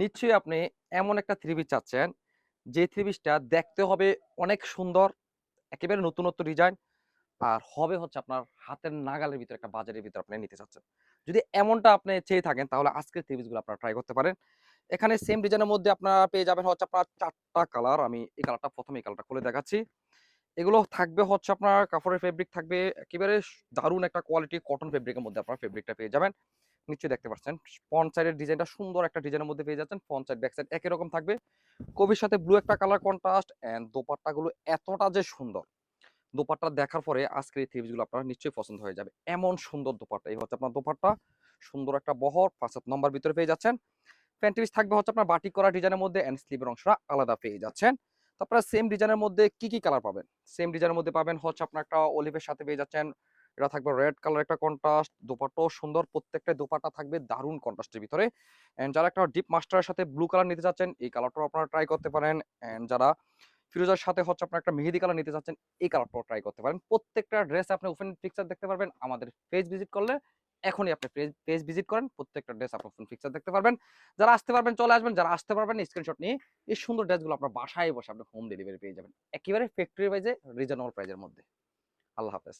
নিশ্চয়ই আপনি এমন একটা থ্রি পিস চাচ্ছেন, যে থ্রি পিসটা দেখতে হবে অনেক সুন্দর, একেবারে নতুনত্ব ডিজাইন, আর হবে হচ্ছে আপনার হাতের নাগালের ভিতরে, একটা বাজারের ভিতরে আপনি নিতে চাচ্ছেন। যদি এমনটা আপনি চেয়ে থাকেন, তাহলে আজকের থ্রি পিসগুলো আপনারা ট্রাই করতে পারেন। এখানে সেম ডিজাইনের মধ্যে আপনারা পেয়ে যাবেন হচ্ছে আপনার চারটা কালার আমি এই কালারটা প্রথমে এই কালারটা খুলে দেখাচ্ছি। এগুলো থাকবে হচ্ছে আপনার কাপড়ের ফেব্রিক থাকবে, একেবারে দারুণ একটা কোয়ালিটি কটন ফেব্রিকের মধ্যে আপনার ফেব্রিকটা পেয়ে যাবেন। নিশ্চয়ই দেখতে পাচ্ছেন ফ্রন্ট সাইডের ডিজাইনটা সুন্দর একটা ডিজাইনের মধ্যে পেয়ে যাচ্ছেন ফ্রন্ট সাইড ব্যাক সাইড একই রকম থাকবে। কবির সাথে ব্লু একটা কালার কন্ট্রাস্ট এন্ড দোপাট্টাগুলো এতটা যে সুন্দর। দোপাট্টা দেখার পরে আজকের এই থ্রিপসগুলো আপনার নিশ্চয়ই পছন্দ হয়ে যাবে। এমন সুন্দর দোপাট্টা, এই হচ্ছে আপনার দোপাট্টা। সুন্দর একটা বহর পাঁচ সাত নম্বর ভিতরে পেয়ে যাচ্ছেন। প্যান্টিস থাকবে হচ্ছে আপনার বাটিক করা ডিজাইনের মধ্যে এন্ড স্লিভের অংশটা আলাদা পেয়ে যাচ্ছেন। তারপরে সেম ডিজাইনের মধ্যে কি কি কালার পাবেন? সেম ডিজাইনের মধ্যে পাবেন হচ্ছে আপনার একটা অলিভের সাথে পেয়ে যাচ্ছেন এটা থাকবে রেড কালার একটা কন্ট্রাস্ট দোপাট্টাও সুন্দর প্রত্যেকটা দোপাট্টা থাকবে দারুণ কন্ট্রাস্টের ভিতরে। এন্ড যারা একটা ডিপ মাস্টারের সাথে ব্লু কালার নিতে চাচ্ছেন, এই কালারটাও আপনারা ট্রাই করতে পারেন। এন্ড যারা ফিরোজার সাথে হচ্ছে আপনার একটা মেহেদি কালার নিতে চাচ্ছেন, এই কালারটাও ট্রাই করতে পারেন। প্রত্যেকটা ড্রেস আপনি ওপেন পিকচার দেখতে পারবেন, আমাদের পেজ ভিজিট করলে এখনই আপনি পেজ ভিজিট করেন, প্রত্যেকটা ড্রেস আপনি ওপেন পিকচার দেখতে পারবেন। যারা আসতে পারবেন, চলে আসবেন, যারা আসতে পারবেন স্ক্রিনশট নিয়ে এই সুন্দর ড্রেসগুলো আপনার বাসায় বসে আপনি হোম ডেলিভারি পেয়ে যাবেন। একেবারে ফ্যাক্টরি প্রাইজে রিজনেবল প্রাইজের মধ্যে। আল্লাহ হাফেজ।